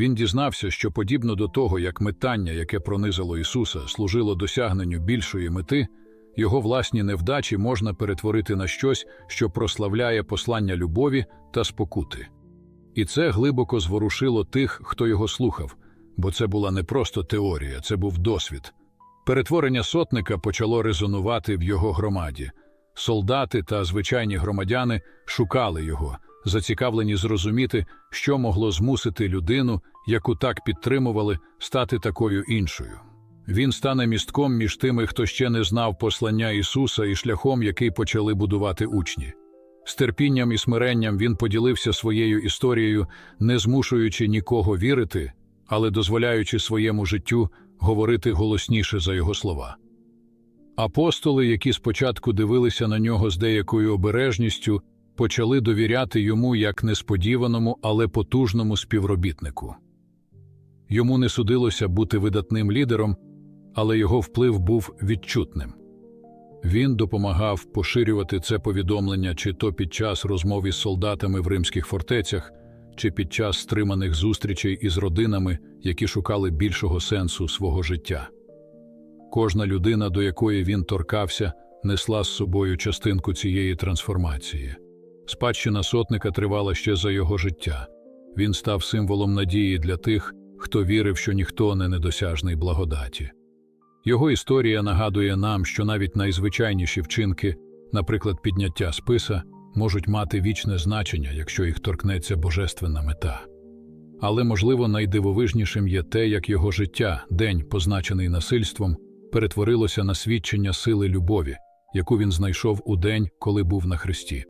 Він дізнався, що подібно до того, як метання, яке пронизало Ісуса, служило досягненню більшої мети, його власні невдачі можна перетворити на щось, що прославляє послання любові та спокути. І це глибоко зворушило тих, хто його слухав, бо це була не просто теорія, це був досвід. Перетворення сотника почало резонувати в його громаді. Солдати та звичайні громадяни шукали його, зацікавлені зрозуміти, що могло змусити людину, яку так підтримували, стати такою іншою. Він стане містком між тими, хто ще не знав послання Ісуса і шляхом, який почали будувати учні. З терпінням і смиренням він поділився своєю історією, не змушуючи нікого вірити, але дозволяючи своєму життю говорити голосніше за його слова. Апостоли, які спочатку дивилися на нього з деякою обережністю, почали довіряти йому як несподіваному, але потужному співробітнику. Йому не судилося бути видатним лідером, але його вплив був відчутним. Він допомагав поширювати це повідомлення чи то під час розмов із солдатами в римських фортецях, чи під час стриманих зустрічей із родинами, які шукали більшого сенсу свого життя. Кожна людина, до якої він торкався, несла з собою частинку цієї трансформації. Спадщина сотника тривала ще за його життя. Він став символом надії для тих, хто вірив, що ніхто не недосяжний благодаті. Його історія нагадує нам, що навіть найзвичайніші вчинки, наприклад, підняття списа, можуть мати вічне значення, якщо їх торкнеться божественна мета. Але, можливо, найдивовижнішим є те, як його життя, день, позначений насильством, перетворилося на свідчення сили любові, яку він знайшов у день, коли був на хресті.